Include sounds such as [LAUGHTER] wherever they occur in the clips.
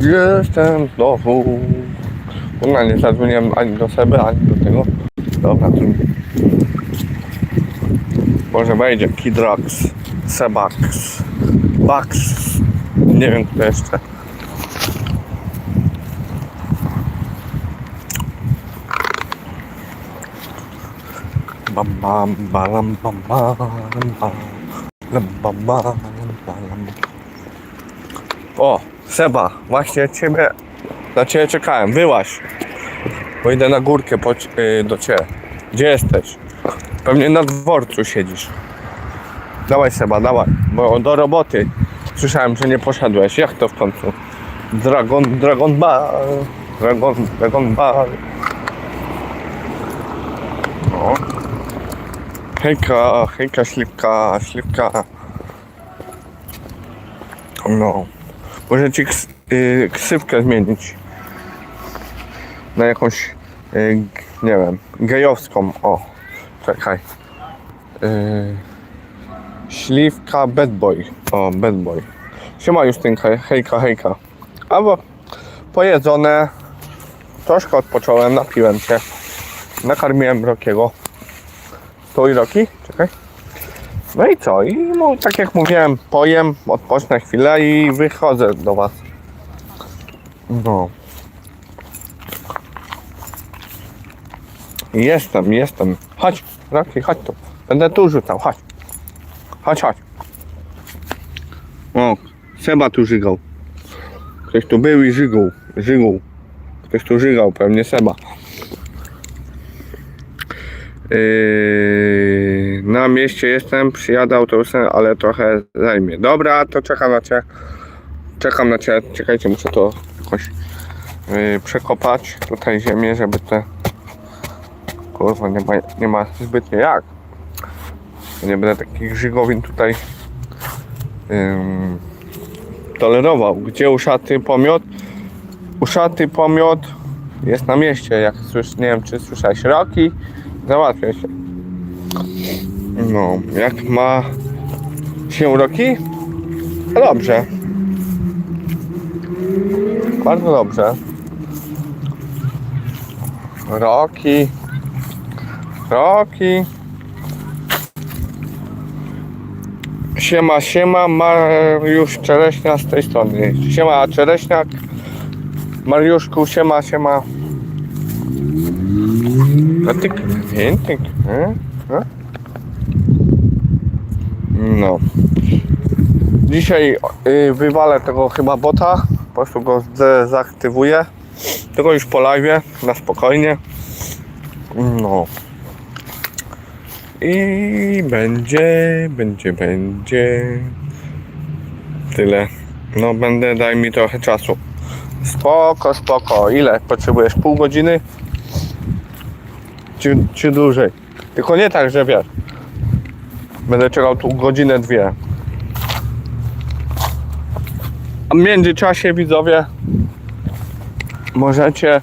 Jestem znowu. Kurna, nie zadzwoniłem ani do Seby, ani do tego. Dobra, tu. Może wejdzie Kidrox, Sebax, Bax. Nie wiem kto jeszcze. Bam bam balam bam bam bam bam bam Seba, właśnie ciebie, na ciebie czekałem, wyłaź. Bo idę na górkę po, ci- y, do ciebie. Gdzie jesteś? Pewnie na dworcu siedzisz. Dawaj Seba, dawaj, bo do roboty. Słyszałem, że nie poszedłeś. Jak to w końcu? Dragon, Dragon Ball. Dragon, Dragon Ball. No. Hejka, hejka, śliwka, śliwka. No. Może ci ks, y, ksywkę zmienić. Na jakąś, y, nie wiem, gejowską. O, czekaj. Y, śliwka Bad Boy. O, Bad Boy. Siema Justynka, hejka, hejka. Albo pojedzone. Troszkę odpocząłem, napiłem się. Nakarmiłem Rokiego. Stój Roki, czekaj. No i co? I no, tak jak mówiłem, pojem, odpocznę chwilę i wychodzę do Was. No. Jestem, jestem. Chodź, Roki, chodź tu. Będę tu rzucał, chodź. Chodź, chodź. O, Seba tu żygał. Ktoś tu był i żygał. Żygał. Ktoś tu żygał, pewnie Seba. Yy, na mieście jestem, przyjadę autobusem, ale trochę zajmie. Dobra, to czekam na cię. Czekam na cię. Czekajcie, muszę to jakoś yy, przekopać tutaj ziemię, żeby te kurwa nie ma, nie ma zbytnio jak. Nie będę takich żygowin tutaj ym, tolerował. Gdzie uszaty pomiot? Uszaty pomiot jest na mieście. Jak słysz, nie wiem czy słyszałeś roki, załatwia się. No, jak ma się roki? Dobrze. Bardzo dobrze. Roki. Roki. Siema, siema, Mariusz Czereśnia z tej strony. Siema, Czereśniak. Mariuszku, siema, siema. A ty klientek, e? No. Dzisiaj y, wywalę tego chyba bota. Po prostu go dezaktywuję. Tego już po live, na spokojnie. No. I będzie, będzie, będzie. Tyle. No będę, daj mi trochę czasu. Spoko, spoko. Ile potrzebujesz? Pół godziny? Czy, czy dłużej? Tylko nie tak, że wiesz. Będę czekał tu godzinę, dwie. A w międzyczasie widzowie możecie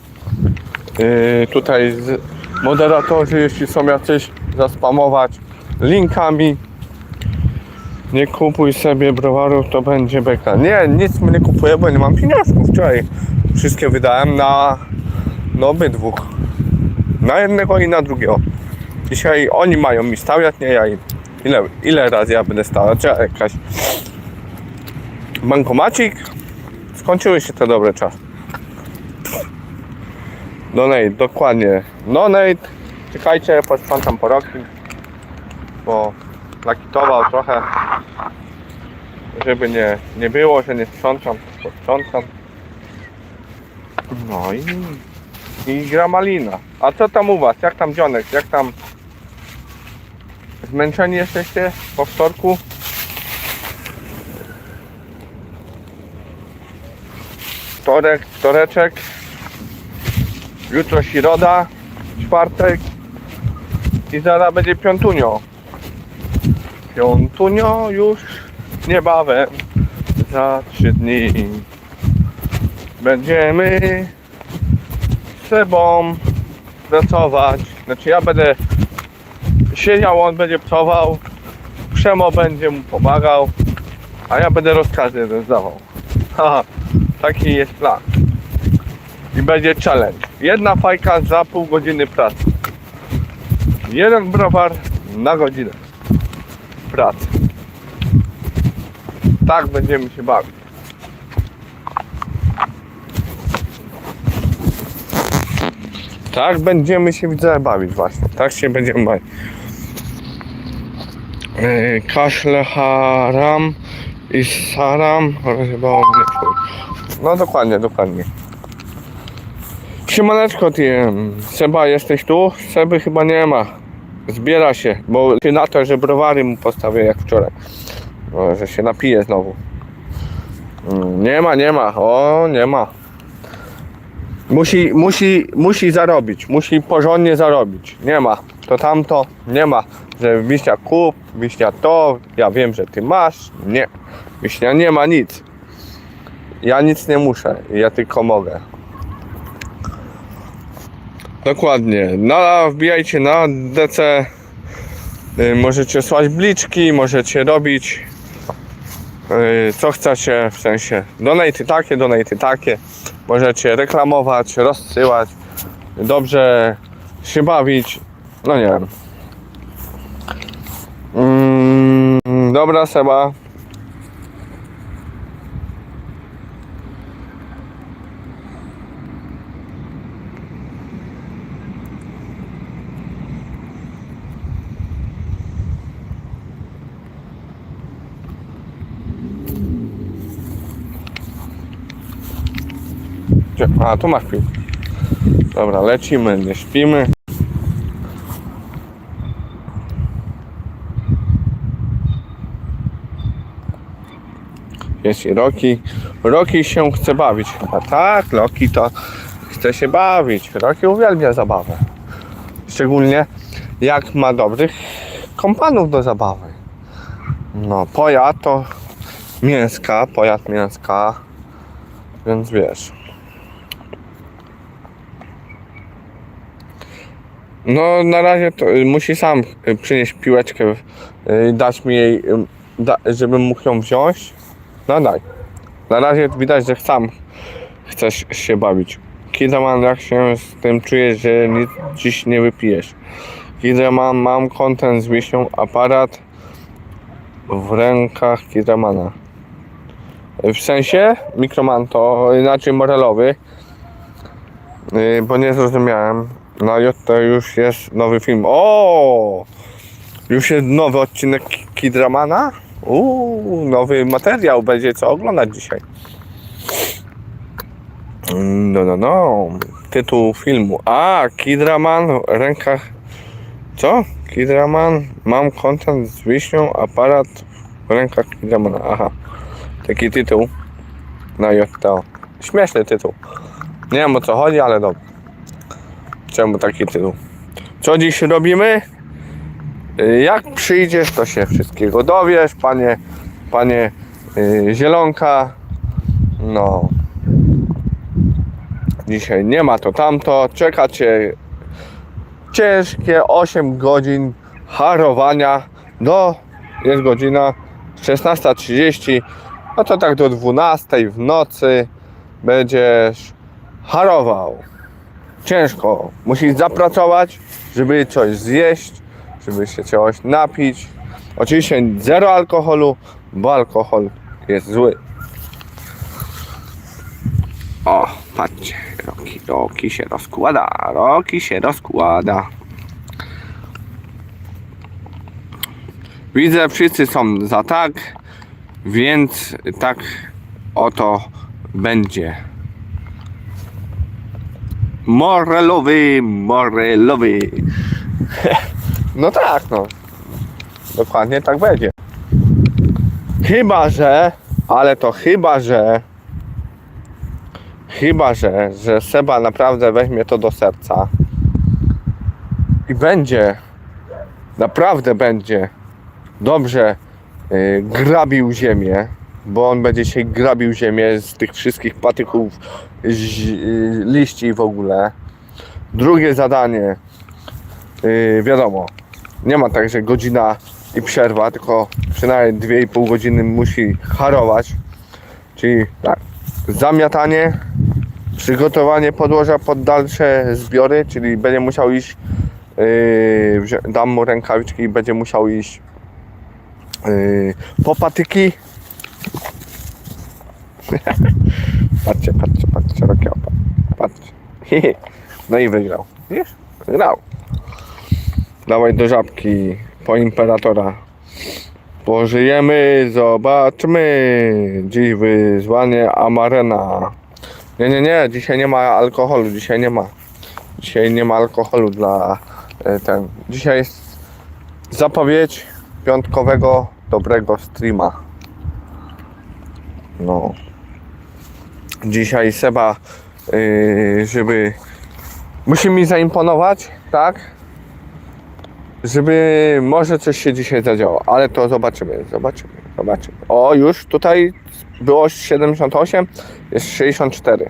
yy, tutaj z, moderatorzy, jeśli są jacyś, zaspamować linkami. Nie kupuj sobie browarów, to będzie beka. Nie, nic nie kupuję, bo nie mam pieniążków. Wczoraj wszystkie wydałem na, na obydwu. Na jednego i na drugiego. Dzisiaj oni mają mi stawiać, nie ja im. Ile, ile razy ja będę stawiać? Trzeba jakaś bankomacik. Skończyły się te dobre czasy. Donate, dokładnie. Donate. Czekajcie, posprzątam po roki. Bo nakitował trochę. Żeby nie, nie było, że nie sprzątam, to sprzątam. No i, i gra malina. A co tam u was? Jak tam dzionek? Jak tam zmęczeni jesteście po wtorku? Wtorek, wtoreczek. Jutro środa, czwartek i zaraz będzie piątunio. Piątunio już niebawem, za trzy dni. Będziemy z sobą pracować. Znaczy ja będę siedział, on będzie pracował, Przemo będzie mu pomagał, a ja będę rozkazy rozdawał. Haha. Taki jest plan. I będzie challenge. Jedna fajka za pół godziny pracy. Jeden browar na godzinę pracy. Tak będziemy się bawić. Tak będziemy się widzę bawić właśnie. Tak się będziemy bawić. Yy, Kaszle haram i saram rozjebało. No dokładnie, dokładnie. Siemaneczko ty, Seba jesteś tu? Seby chyba nie ma. Zbiera się, bo ty na to, że browary mu postawię jak wczoraj. No, że się napije znowu. Mm, Nie ma, nie ma, o nie ma. Musi, musi, musi zarobić, musi porządnie zarobić. Nie ma, to tamto, nie ma, że wiśnia kup, wiśnia to, ja wiem, że ty masz. Nie, wiśnia nie ma nic. Ja nic nie muszę, ja tylko mogę. Dokładnie. Na, wbijajcie na DC. Y, Możecie słać bliczki, możecie robić y, co chcecie, w sensie donaty takie, donaty takie. Możecie reklamować, rozsyłać, dobrze się bawić. No nie wiem. Dobra, Seba. A, tu masz pił. Dobra, lecimy, nie śpimy. Jest Roki. Roki się chce bawić. A tak, Roki to chce się bawić. Roki uwielbia zabawę. Szczególnie jak ma dobrych kompanów do zabawy. No, pojad to mięska, pojad mięska. Więc wiesz. No na razie to y, musi sam y, przynieść piłeczkę, y, dać mi jej, da, żebym mógł ją wziąć. No daj. Na razie widać, że sam chcesz się bawić. Kidaman, jak się z tym czujesz, że nic dziś nie wypijesz? Kidaman, mam kontent z wiśnią, aparat w rękach Kidamana. W sensie, mikroman to inaczej morelowy, yy, bo nie zrozumiałem. Na J to już jest nowy film. O! Już jest nowy odcinek Kidramana? Uuu, nowy materiał będzie co oglądać dzisiaj. No, no, no. Tytuł filmu. A, Kidraman w rękach. Co? Kidraman. Mam kontent z wiśnią, aparat w rękach Kidramana. Aha. Taki tytuł. Na JTO. Śmieszny tytuł. Nie wiem o co chodzi, ale dobra. Czemu taki tytuł? Co dziś robimy? Y, Jak przyjdziesz, to się wszystkiego dowiesz, panie, panie yy, Zielonka. No. Dzisiaj nie ma to tamto. Czeka cię ciężkie 8 godzin harowania do jest godzina 16.30 no to tak do 12 w nocy będziesz harował ciężko. Musisz zapracować, żeby coś zjeść, żeby się czegoś napić. Oczywiście zero alkoholu, bo alkohol jest zły. O, patrzcie, Roki, Roki się rozkłada, Roki się rozkłada. Widzę, wszyscy są za tak, więc tak oto będzie. Morelowy, morelowy. [LAUGHS] No tak, no. Dokładnie tak będzie. Chyba, że, ale to chyba, że, chyba, że, że Seba naprawdę weźmie to do serca i będzie, naprawdę będzie dobrze y, grabił ziemię, bo on będzie się grabił ziemię z tych wszystkich patyków, liści w ogóle. Drugie zadanie, y, wiadomo, nie ma tak, że godzina i przerwa, tylko przynajmniej 2,5 godziny musi harować. Czyli tak, zamiatanie, przygotowanie podłoża pod dalsze zbiory, czyli będzie musiał iść, yy, dam mu rękawiczki i będzie musiał iść yy, po patyki. [LAUGHS] patrzcie, patrzcie, patrzcie, Rocky Opa. Patrzcie. [LAUGHS] No i wygrał. Wiesz? Wygrał. Dawaj do żabki po imperatora. Pożyjemy, zobaczmy. Dziś wyzwanie Amarena. Nie, nie, nie, dzisiaj nie ma alkoholu, dzisiaj nie ma. Dzisiaj nie ma alkoholu dla e, ten. Dzisiaj jest zapowiedź piątkowego dobrego streama. No. Dzisiaj Seba, yy, żeby musi mi zaimponować, tak? Żeby może coś się dzisiaj zadziało, ale to zobaczymy, zobaczymy, zobaczymy. O, już tutaj było 78, jest 64.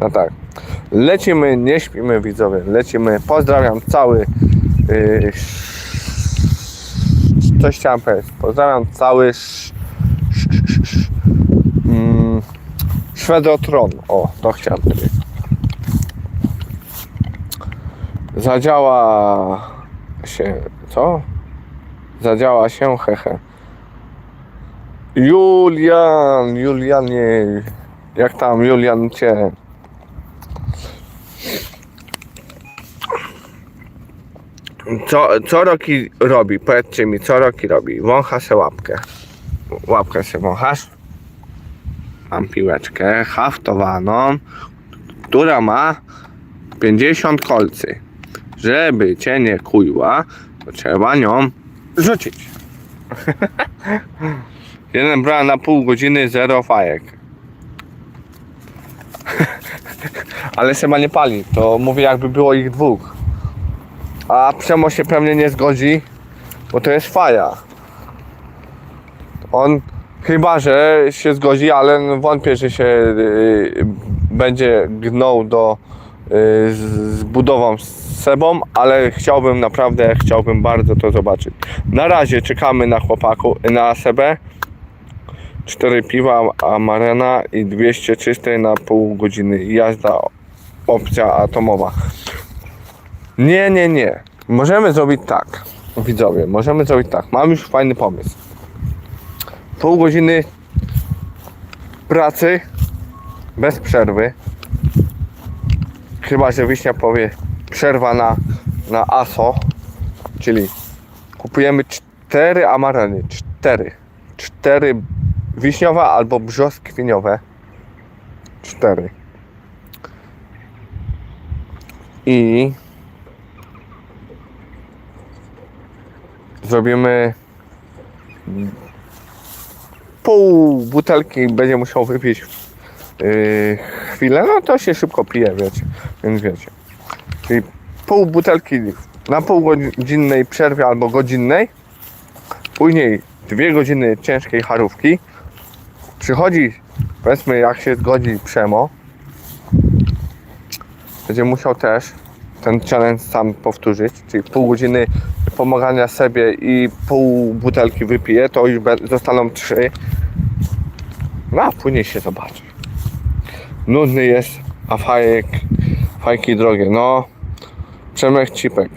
No tak. Lecimy, nie śpimy widzowie, lecimy. Pozdrawiam cały. Yy, coś chciałem powiedzieć. Pozdrawiam cały. Sz, sz, sz, sz, mm, Szwedotron. O, to chciałem powiedzieć. Zadziała się. Co? Zadziała się, hehe. Julian, Julianie. Jak tam, Julian cię? Co, co Roki robi? Powiedzcie mi, co Roki robi? Wącha se łapkę. Łapkę se wąchasz? Mam piłeczkę haftowaną, która ma 50 kolcy. Żeby cię nie kujła, to trzeba nią rzucić. [LAUGHS] Jeden brała na pół godziny, zero fajek. Ale Seba nie pali, to mówię jakby było ich dwóch. A Przemo się pewnie nie zgodzi, bo to jest faja. On chyba, że się zgodzi, ale wątpię, że się y, będzie gnął do y, z, z budową z ale chciałbym naprawdę, chciałbym bardzo to zobaczyć. Na razie czekamy na chłopaku, na Sebę. 4 piwa Amarena i 200 czystej na pół godziny. Jazda opcja atomowa. Nie, nie, nie. Możemy zrobić tak. Widzowie, możemy zrobić tak. Mam już fajny pomysł. Pół godziny pracy bez przerwy. Chyba, że Wiśnia powie przerwa na, na ASO. Czyli kupujemy cztery amareny. Cztery. Cztery wiśniowe albo brzoskwiniowe. Cztery. I zrobimy pół butelki będzie musiał wypić yy, chwilę, no to się szybko pije, wiecie, więc wiecie. Czyli pół butelki na półgodzinnej przerwie albo godzinnej, później dwie godziny ciężkiej charówki, przychodzi, powiedzmy jak się zgodzi Przemo, będzie musiał też ten challenge sam powtórzyć, czyli pół godziny pomagania sobie i pół butelki wypije, to już zostaną trzy. No a później się zobaczy. Nudny jest, a fajek, fajki drogie. No, Przemek Cipek.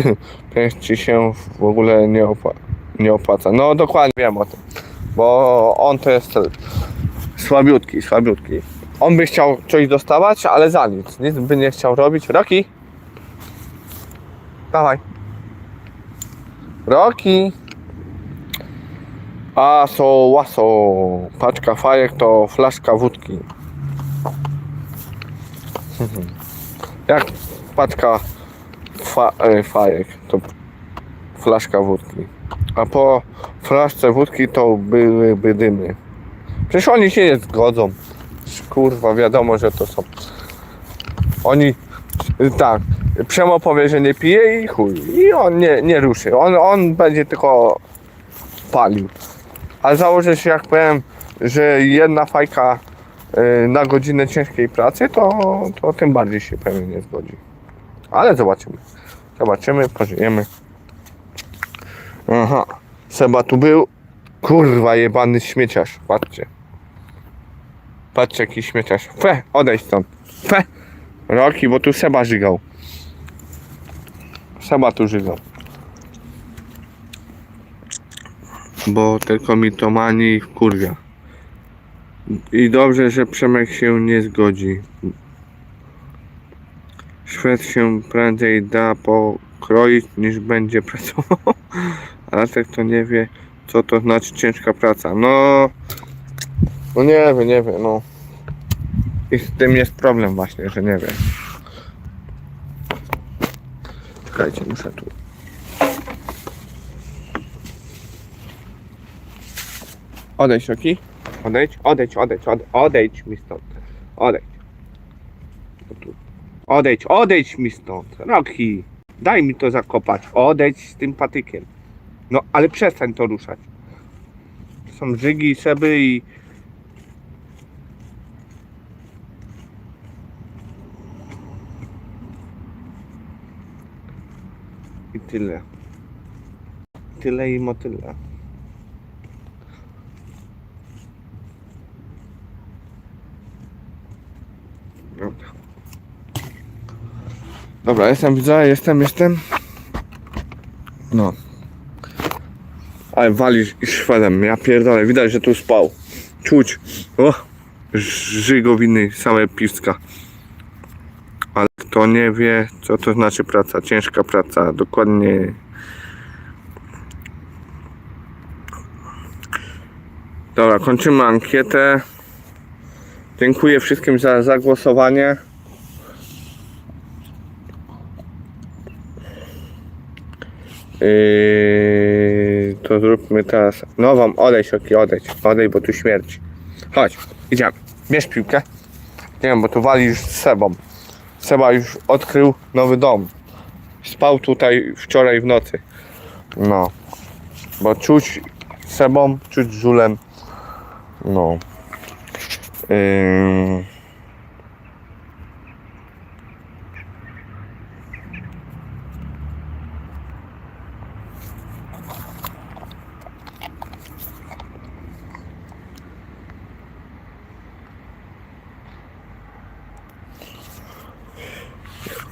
[LAUGHS] Pięć ci się w ogóle nie, opła- nie opłaca. No dokładnie wiem o tym, bo on to jest słabiutki, słabiutki. On by chciał coś dostawać, ale za nic. Nic by nie chciał robić. Roki? Dawaj. Roki. Aso, łaso. Paczka fajek to flaszka wódki. [LAUGHS] Jak paczka fa, e, fajek to flaszka wódki. A po flaszce wódki to byłyby dymy. Przecież oni się nie zgodzą. Kurwa, wiadomo, że to są. Oni tak, Przemo powie, że nie pije i chuj. I on nie, nie ruszy. On, on będzie tylko palił. A założę się, jak powiem, że jedna fajka y, na godzinę ciężkiej pracy, to, to tym bardziej się pewnie nie zgodzi. Ale zobaczymy. Zobaczymy, pożyjemy. Aha. Seba tu był. Kurwa, jebany śmieciarz. Patrzcie. Patrz jaki śmieciarz. Fe, odejdź stąd. Fe. Roki, bo tu Seba żygał. Seba tu żygał. Bo tylko mi to mani i wkurwia. I dobrze, że Przemek się nie zgodzi. Szwed się prędzej da pokroić niż będzie [LAUGHS] pracował. Ale tak to nie wie, co to znaczy ciężka praca. No, no nie wiem, nie wiem, no. I z tym jest problem właśnie, że nie wiem. Czekajcie, muszę tu. Odejdź, Roki. Odejdź, odejdź, odejdź, odejdź, odejdź mi stąd. Odejdź. Odejdź, odejdź mi stąd. Roki, daj mi to zakopać. Odejdź z tym patykiem. No, ale przestań to ruszać. To są żygi i i... I tyle. Tyle i motyle. Dobra, jestem, widzę, jestem, jestem. No. Ale walisz i Szwedem, ja pierdolę, widać, że tu spał. Czuć. O, żygowiny, same piwska. Ale kto nie wie, co to znaczy praca, ciężka praca, dokładnie. Dobra, kończymy ankietę. Dziękuję wszystkim za zagłosowanie. Yy, to zróbmy teraz nową. Odejdź, oki, odejdź. Odejdź, bo tu śmierć. Chodź, idziemy. Bierz piłkę. Nie wiem, bo tu walisz z Sebą. Seba już odkrył nowy dom. Spał tutaj wczoraj w nocy. No. Bo czuć Sebą, czuć żulem. No. Yy...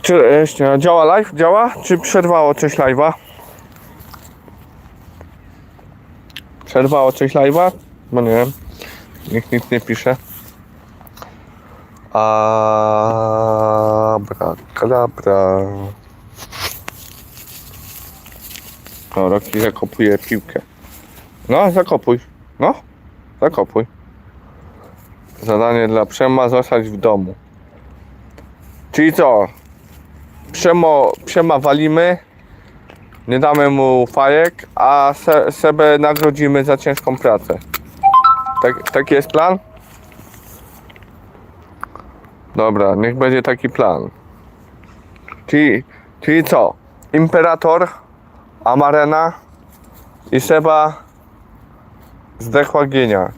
Czy jeszcze działa live? Działa? Czy przerwało coś live'a? Przerwało coś live'a? Bo nie wiem. Nikt nic nie pisze. Abracadabra. O, Rocky zakopuje piłkę. No, zakopuj. No, zakopuj. Zadanie dla Przema zostać w domu. Czyli co? Przemo, Przema walimy, nie damy mu fajek, a se, Sebę nagrodzimy za ciężką pracę. Tak, taki jest plan? Dobra, niech będzie taki plan. Czyli, czyli co? Imperator, Amarena i Seba zdechła gienia.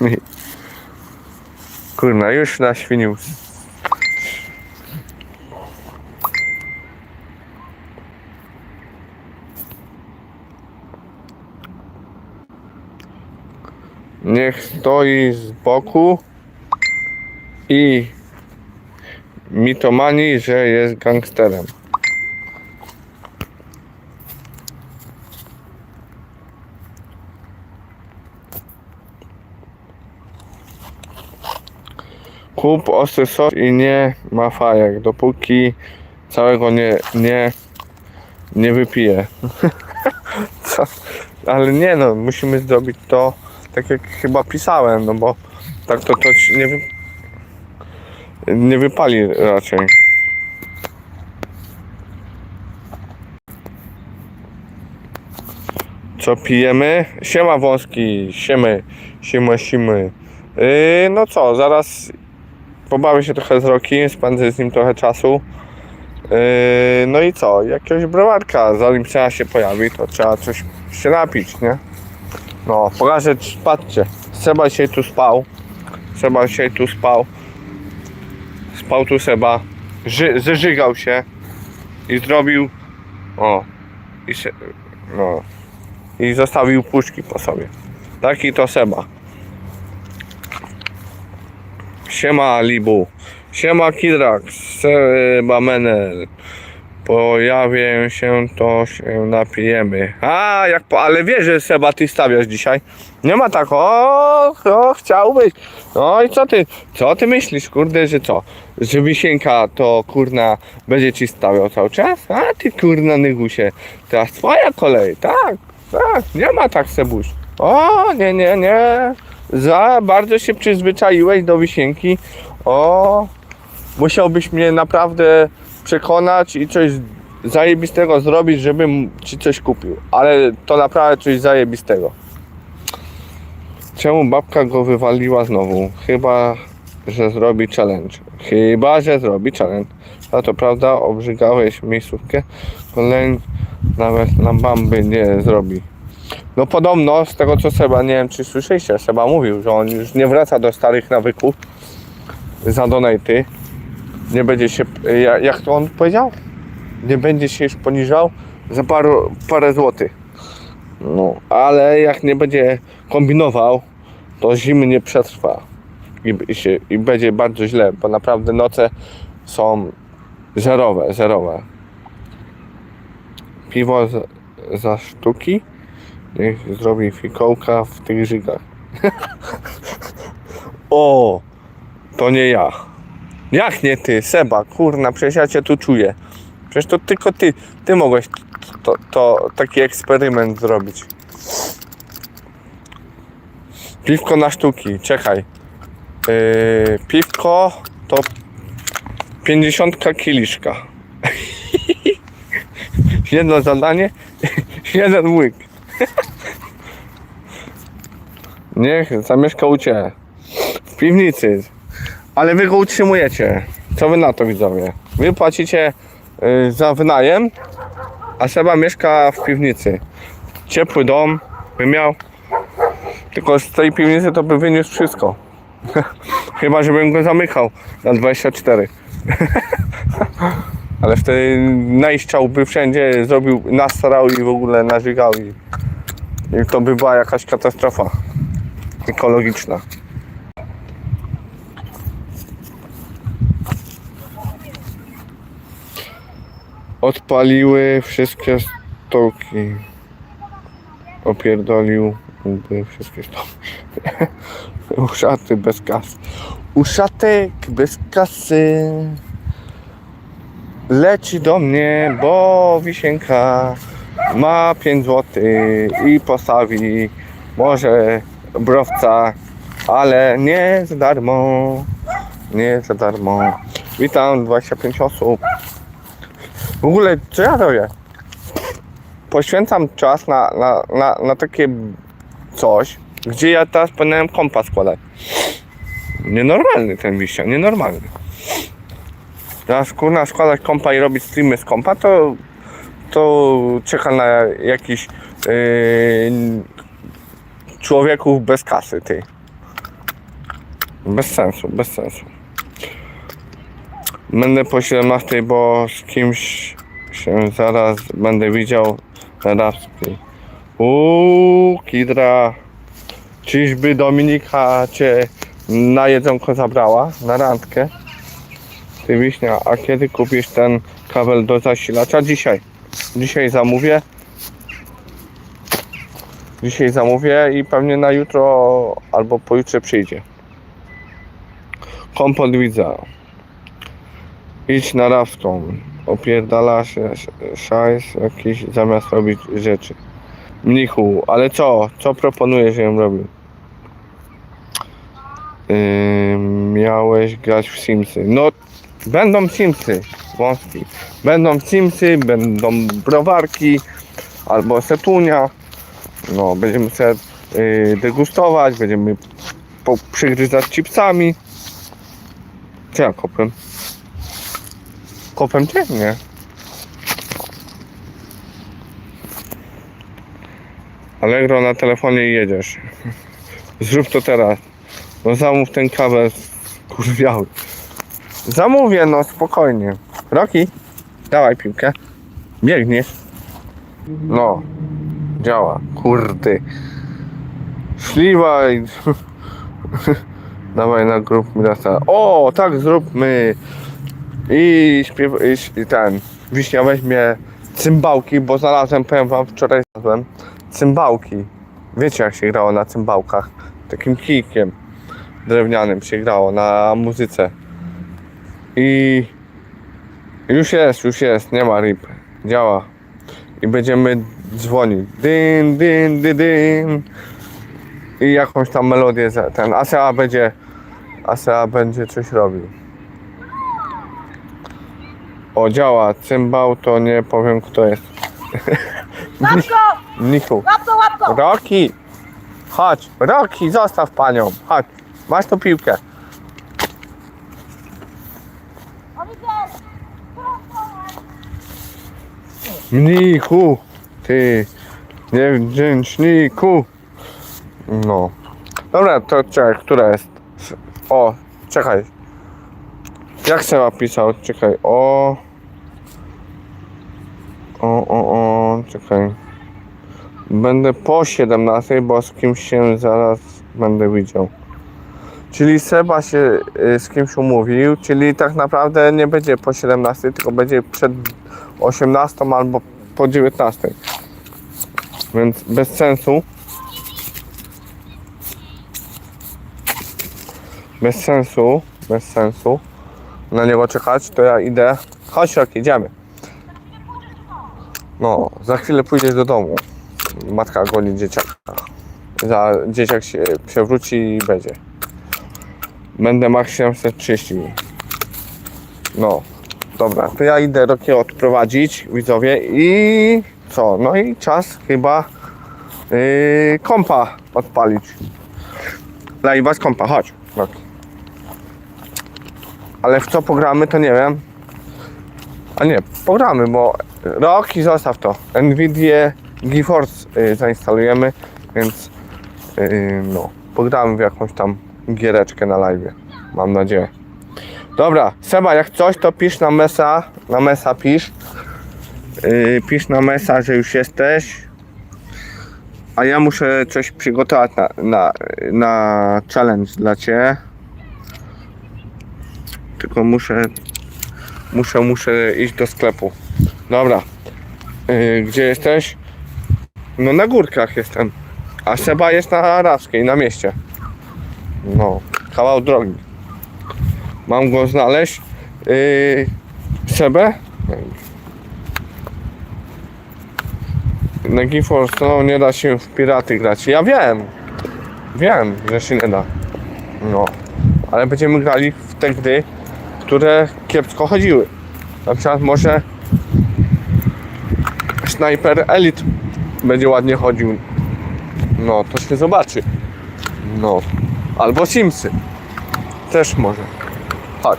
[LAUGHS] Kurna, już naświnił. Niech stoi z boku i mitomani, że jest gangsterem. Kup ostry sos i nie ma fajek, dopóki całego nie, nie, nie wypije. [LAUGHS] Ale nie no, musimy zrobić to tak jak chyba pisałem, no bo tak to, to nie, wy... nie wypali raczej. Co pijemy? Siema wąski, siemy, siema, siemy. Yy, no co, zaraz pobawię się trochę z Rokiem, spędzę z nim trochę czasu. Yy, no i co, jakiegoś browarka, zanim trzeba się pojawi, to trzeba coś się napić, nie? No, pokażę, patrzcie, Seba dzisiaj tu spał. Seba dzisiaj tu spał. Spał tu Seba. Ży, zeżygał się i zrobił. O. I się, no. I zostawił puszki po sobie. Taki to Seba. Siema Libu. Siema Kidrax. Seba Menel. Pojawię się, to się napijemy. A, jak po, ale wiesz, że Seba ty stawiasz dzisiaj. Nie ma tak, o, o chciałbyś. No i co ty, co ty myślisz, kurde, że co? Że wisienka to kurna będzie ci stawiał cały czas? A ty kurna nygusie, teraz twoja kolej, tak, tak, nie ma tak Sebuś. O, nie, nie, nie. Za bardzo się przyzwyczaiłeś do wisienki. O, musiałbyś mnie naprawdę przekonać i coś zajebistego zrobić, żebym ci coś kupił. Ale to naprawdę coś zajebistego. Czemu babka go wywaliła znowu? Chyba, że zrobi challenge. Chyba, że zrobi challenge. A to prawda, obrzygałeś miejscówkę. Kolejny nawet na bamby nie zrobi. No podobno, z tego co Seba, nie wiem czy słyszeliście, Seba mówił, że on już nie wraca do starych nawyków za donaty. Nie będzie się, ja- jak to on powiedział? Nie będzie się już poniżał za paru, parę złotych. No, ale jak nie będzie kombinował, to zimy nie przetrwa. I, i, się, I będzie bardzo źle, bo naprawdę noce są zerowe, zerowe. Piwo za, za sztuki? Niech zrobi fikołka w tych żygach. [LAUGHS] o! To nie ja. Jak nie ty, Seba? Kurna, przecież ja cię tu czuję. Przecież to tylko ty, ty mogłeś to, to taki eksperyment zrobić. Piwko na sztuki, czekaj. Yy, piwko to 50 kieliszka. [LAUGHS] Jedno zadanie, [LAUGHS] jeden łyk. [LAUGHS] Niech zamieszka u Ciebie. W piwnicy. Ale Wy go utrzymujecie. Co Wy na to widzowie? Wy płacicie y, za wynajem, a Seba mieszka w piwnicy. Ciepły dom by miał. Tylko z tej piwnicy to by wyniósł wszystko. [LAUGHS] Chyba, żebym go zamykał na 24. [LAUGHS] Ale wtedy najszczałby wszędzie, zrobił, nasrał i w ogóle narzygał i, i to by była jakaś katastrofa ekologiczna. Odpaliły wszystkie stołki. Opierdolił wszystkie stołki. [LAUGHS] Uszaty bez kasy. Uszatek bez kasy. Leci do mnie, bo wisienka ma 5 zł i postawi może browca, ale nie za darmo. Nie za darmo. Witam, 25 osób. W ogóle, co ja robię? Poświęcam czas na, na, na, na takie coś, gdzie ja teraz powinienem kompa składać. Nienormalny ten wiśnia, nienormalny. Teraz kurna składać kompa i robić streamy z kompa, to, to czeka na jakiś yy, człowieków bez kasy, ty. Bez sensu, bez sensu. Będę po 17, bo z kimś się zaraz będę widział na Rawskiej. Uuu, Kidra. Czyżby Dominika cię na jedzonko zabrała, na randkę? Ty Wiśnia, a kiedy kupisz ten kabel do zasilacza? Dzisiaj. Dzisiaj zamówię. Dzisiaj zamówię i pewnie na jutro albo pojutrze przyjdzie. Kompot widza. Idź na rawką. Opierdala się szajs jakiś zamiast robić rzeczy. Mnichu, ale co? Co proponujesz, żebym robił? Yy, miałeś grać w Simsy. No, będą Simsy, wąski. Będą Simsy, będą browarki, albo setunia. No, będziemy sobie yy, degustować, będziemy po, przygryzać chipsami. Co ja kopłem? Kopem cię? Nie. Allegro na telefonie i jedziesz. [LAUGHS] Zrób to teraz. No zamów ten kabel kurwiały. Zamówię, no spokojnie. Roki, dawaj piłkę. Biegniesz. No, działa. Kurde. Śliwa. [LAUGHS] Dawaj na grup Midasa. O, tak zróbmy. I śpiew... I, i ten. Wiśnia weźmie cymbałki, bo znalazłem, powiem wam, wczoraj znalazłem cymbałki. Wiecie jak się grało na cymbałkach? Takim kijkiem drewnianym się grało na muzyce. I już jest, już jest, nie ma rip. Działa. I będziemy dzwonić. Dyn, dyn, dyn, dyn. I jakąś tam melodię ten. Asea będzie. Asea będzie coś robił. O, działa. Cymbał to nie powiem kto jest. Łapko! [LAUGHS] Niku. Łapko, łapko! Roki! Chodź, Roki, zostaw panią. Chodź, masz tu piłkę. Mnichu, ty niewdzięczniku. No. Dobra, to czekaj, która jest? O, czekaj. Jak się pisał? Czekaj, o. O, o, o, czekaj. Będę po 17, bo z kimś się zaraz będę widział. Czyli Seba się y, z kimś umówił, czyli tak naprawdę nie będzie po 17, tylko będzie przed 18 albo po 19. Więc bez sensu. Bez sensu, bez sensu na niego czekać, to ja idę. Chodź, Roki, idziemy. No, za chwilę pójdziesz do domu. Matka goni dzieciaka. Za dzieciak się przewróci i będzie. Będę Max 730. No, dobra, to ja idę Roki odprowadzić, widzowie i co? No i czas chyba yy, kompa odpalić. Live'a z kompa, chodź. Roki. Ale w co pogramy, to nie wiem. A nie, pogramy, bo Roki zostaw to. Nvidia GeForce yy, zainstalujemy, więc yy, no, pogramy w jakąś tam giereczkę na live. Mam nadzieję. Dobra, Seba, jak coś, to pisz na mesa, na mesa pisz. Yy, pisz na mesa, że już jesteś. A ja muszę coś przygotować na, na, na challenge dla Ciebie. Tylko muszę, muszę, muszę iść do sklepu. Dobra, yy, gdzie jesteś? No na górkach jestem. A Seba jest na Arabskiej, na mieście. No, kawał drogi. Mam go znaleźć. Yy, Sebę? Na GeForce no, nie da się w piraty grać. Ja wiem. Wiem, że się nie da. No. Ale będziemy grali w te gry, które kiepsko chodziły. Na przykład może Sniper Elite będzie ładnie chodził. No, to się zobaczy. No. Albo Simsy. Też może. Chodź.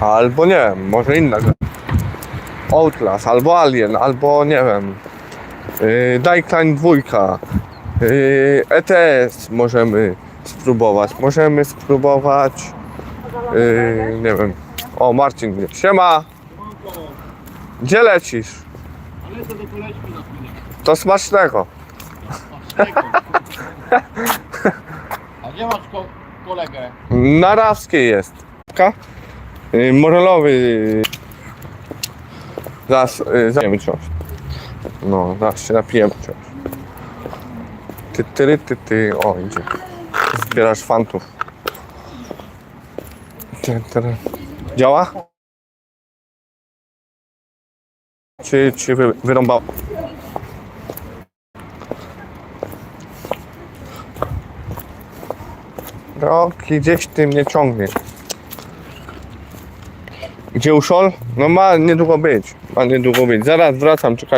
Albo nie wiem, może inna gra. Outlast, albo Alien, albo nie wiem. Yy, Dajklań dwójka. Yy, ETS możemy spróbować. Możemy spróbować. Yy, nie wiem. O, Marcin. Siema. Gdzie lecisz? Do koleżki na chwilę. To smacznego. A gdzie masz ko kolegę? Na Rawskiej jest. Ka? Yy, morelowy. Zaraz yy, zajmiemy coś. No, zaraz się napijemy coś. Ty, ty, ty, ty. O, idzie. Zbierasz fantów. Ty, ty. Działa? Czy, czy wy, wyrąbało? Roki, gdzieś ty mnie ciągniesz. Gdzie uszol? No ma niedługo być. Ma niedługo być. Zaraz wracam, czekaj.